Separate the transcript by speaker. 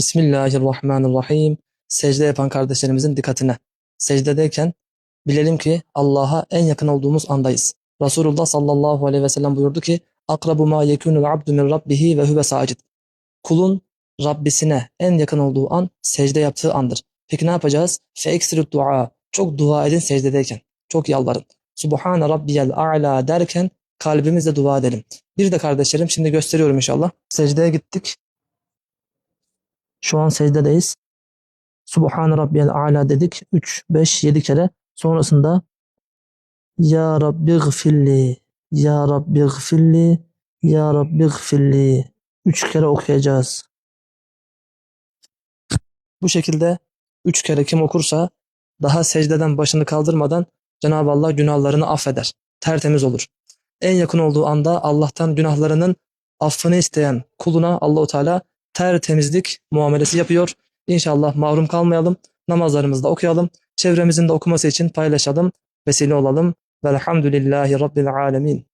Speaker 1: Bismillahirrahmanirrahim. Secde yapan kardeşlerimizin dikkatine. Secdedeyken bilelim ki Allah'a en yakın olduğumuz andayız. Resulullah sallallahu aleyhi ve sellem buyurdu ki akrabu ma yekunul abdu min rabbihi ve huve sacid. Kulun Rabbisine en yakın olduğu an secde yaptığı andır. Peki ne yapacağız? Fe dua. Çok dua edin secdedeyken. Çok yalvarın. Subhane rabbiyel a'la derken kalbimizle dua edelim. Bir de kardeşlerim şimdi gösteriyorum inşallah. Secdeye gittik. Şu an secdedeyiz. Subhan Rabbiyel A'la dedik. 3, 5, 7 kere. Sonrasında Ya Rabbi gfirli, Ya Rabbi gfirli, Ya Rabbi gfirli. 3 kere okuyacağız. Bu şekilde 3 kere kim okursa daha secdeden başını kaldırmadan Cenab-ı Allah günahlarını affeder. Tertemiz olur. En yakın olduğu anda Allah'tan günahlarının affını isteyen kuluna Allahu Teala tertemizlik muamelesi yapıyor. İnşallah mahrum kalmayalım. Namazlarımızda okuyalım. Çevremizin de okuması için paylaşalım. Vesile olalım. Velhamdülillahi Rabbil alemin.